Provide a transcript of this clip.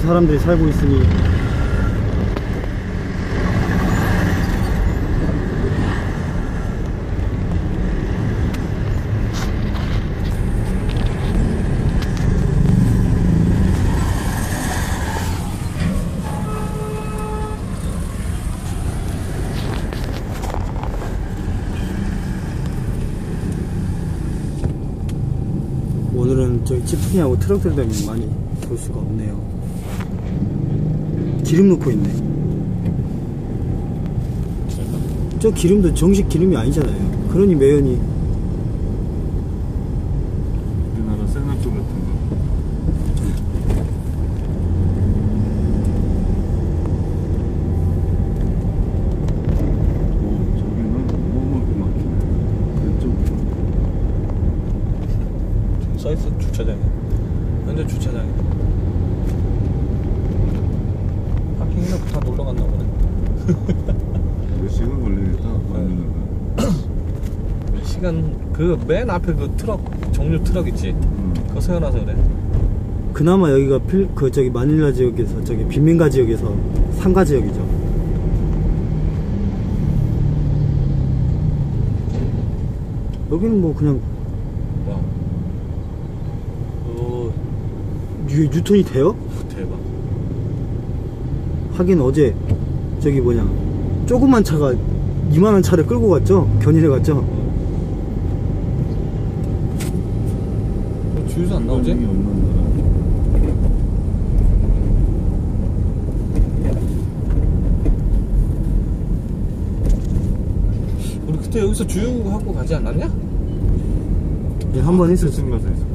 사람들이 살고 있으니. 오늘은 저기 지프니하고 트럭들 때문에 많이 볼 수가 없네요. 기름 넣고 있네. 저 기름도 정식 기름이 아니잖아요. 그러니 매연이 우리나라 생각조 같은 거. 오, 저기는 너무 막히네. 왼쪽으로. 써있어 주차장에 현재 주차장에 파킹 해놓고 다 놀러 갔나 보네 몇 시간 걸리겠다. 만드는 거. 시간 그 맨 앞에 그 트럭 종류 트럭 있지 음. 그거 세워놔서 그래 그나마 여기가 필, 그 저기 마닐라 지역에서 저기 빈민가 지역에서 상가 지역이죠. 여기는 뭐 그냥 와. 오 유, 유턴이 돼요? 대박 하긴 어제 저기 뭐냐 조그만 차가 이만한 차를 끌고 갔죠? 견인해 갔죠? 어, 주유소 안 나오지? 우리 그때 여기서 주유하고 가지 않았냐? 예, 한 번 했었죠. 스승 가서 있어.